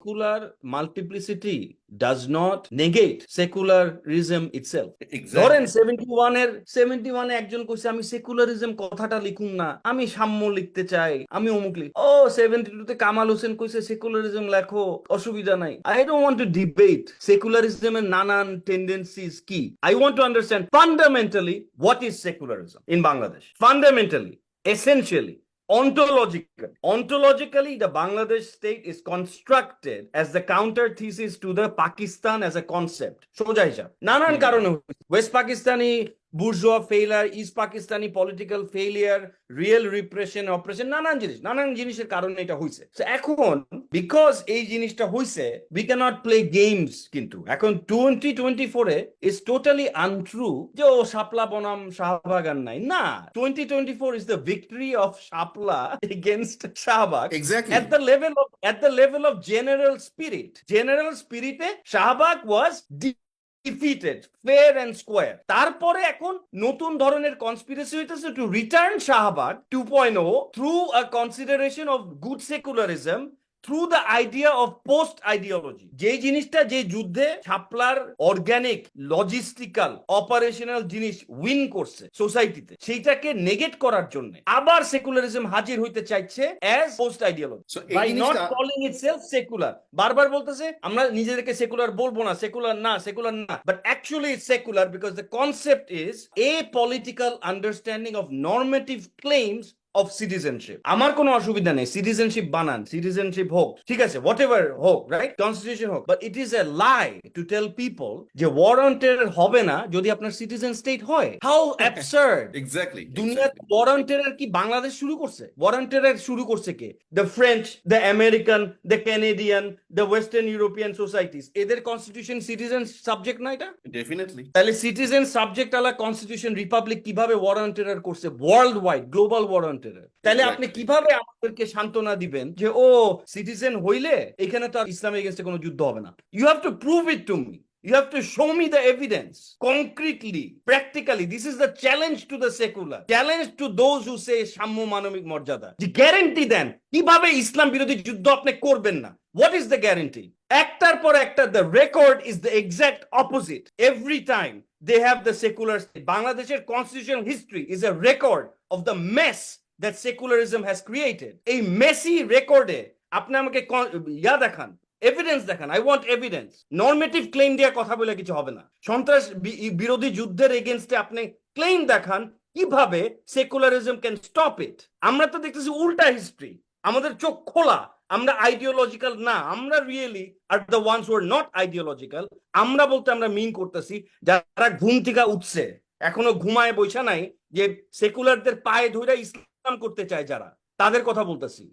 secular multiplicity does not negate secularism itself. ধরেন Exactly. Seventy ওয়ানের seventy ওয়ানে একজন কইছে আমি সেকুলারিজম কথাটা লিখুন না। আমি সাম্য লিখতে চাই। আমি অমুক লিখ ও সেভেন্টি টুতে কামাল হোসেন কইছে সেকুলারিজম লেখো অসুবিধা নাই। I don't want to debate সেকুলারিজমের নানান টেন্ডেন্সিজ কি। I want to understand fundamentally what is secularism in Bangladesh fundamentally essentially ontologically ontologically the bangladesh state is constructed as the counter thesis to the pakistan as a concept so হিসাব nanan karone কারণে west Pakistani bourgeois failure east Pakistani political failure real repression operation নানান জিনিস নানান জিনিসের কারণে এটা হয়েছে এখন বিকজ এই জিনিসটা হয়েছে উই ক্যানট প্লে গেমস কিন্তু। এখন টোয়েন্টি টোয়েন্টি ফোরে ইজ টোটালি আনট্রু যে ও শাপলা বনাম শাহবাগান নাই। না twenty twenty four is the victory of Shapla against Shahbag. Exactly. at the level of at the level of general spirit general spirit A Shahbag was defeated fair and square তারপরে এখন নতুন ধরনের কনস্পিরেসি হইতেছে to return Shahbag 2.0 through a consideration of good secularism through the idea of post ideology যে জিনিসটা যে যুদ্ধে ছাপলার অর্গানিক লজিস্টিক্যাল অপারেশনাল জিনিস উইন করছে সোসাইটিতে সেইটাকে নেগেট করার জন্য আবার সেকুলারিজম হাজির হইতে চাইছে as post ideology by not calling it self secular বারবার বলতেছে আমরা নিজেদেরকে সেকুলার বলব না সেকুলার না সেকুলার না। But actually it's secular because the concept is a political understanding of normative claims of citizenship আমার কোনো অসুবিধা নেই। সিটিজেনশিপ বানান সিটিজেনশিপ হোক ঠিক আছে হোয়াট এভার হোক রাইট কনস্টিটিউশন হোক but it is a lie to tell people যে ওয়ারেন্টেড হবে না যদি আপনার সিটিজেন স্টেট হয়। হাউ অ্যাবসার্ড এক্স্যাক্টলি দুনিয়ার ওয়ারেন্টের কি বাংলাদেশ শুরু করছে? ওয়ারেন্টের শুরু করছে কে? The French the American the Canadian the western European societies এদের কনস্টিটিউশন সিটিজেন সাবজেক্ট না এটা? ডেফিনেটলি তাহলে সিটিজেন সাবজেক্ট আলা কনস্টিটিউশন রিপাবলিক কীভাবে ওয়ারেন্টের করছে? ওয়ার্ল্ড ওয়াইড গ্লোবাল তাহলে আপনি কীভাবে আমাদেরকে সান্ত্বনা দিবেন যে ও সিটিজেন হইলে এখানে তো আর ইসলামের এগেনস্টে কোনো যুদ্ধ হবে না। You have to prove it to me You have to show me the evidence concretely, practically. This is the challenge to the secular. Challenge to those who say সাম্য মানবিক মর্যাদা। যে গ্যারেন্টি দেন কীভাবে ইসলাম বিরোধী যুদ্ধ আপনি করবেন না? হোয়াট ইজ দ্য গ্যারেন্টি একটার পর একটা the record is the exact opposite every time they have the secular বাংলাদেশের constitution history is a record of the mess messy রেকর্ডে আপনি আমাকে ক- ইয়া দেখান এভিডেন্স দেখান I want evidence normative claim দিয়ে কথা বলে কিছু হবে না। সন্ত্রাস বিরোধী যুদ্ধের এগেনস্টে আপনি ক্লেম দেখান, কীভাবে সেকুলারিজম ক্যান স্টপ ইট আমরা তো দেখতেছি উল্টা হিস্ট্রি আমাদের চোখ খোলা। আমরা আইডিওলজিক্যাল না, আমরা really are the ones were not ideological আমরা বলতে আমরা মিন করতেছি, যারা ঘুম থেকে উঠছে। এখনও ঘুমায় বৈশা নাই যে সেকুলারদের পায়ে ধরে ইসলাম করতে চায় যারা তাদের কথা বলতেছি।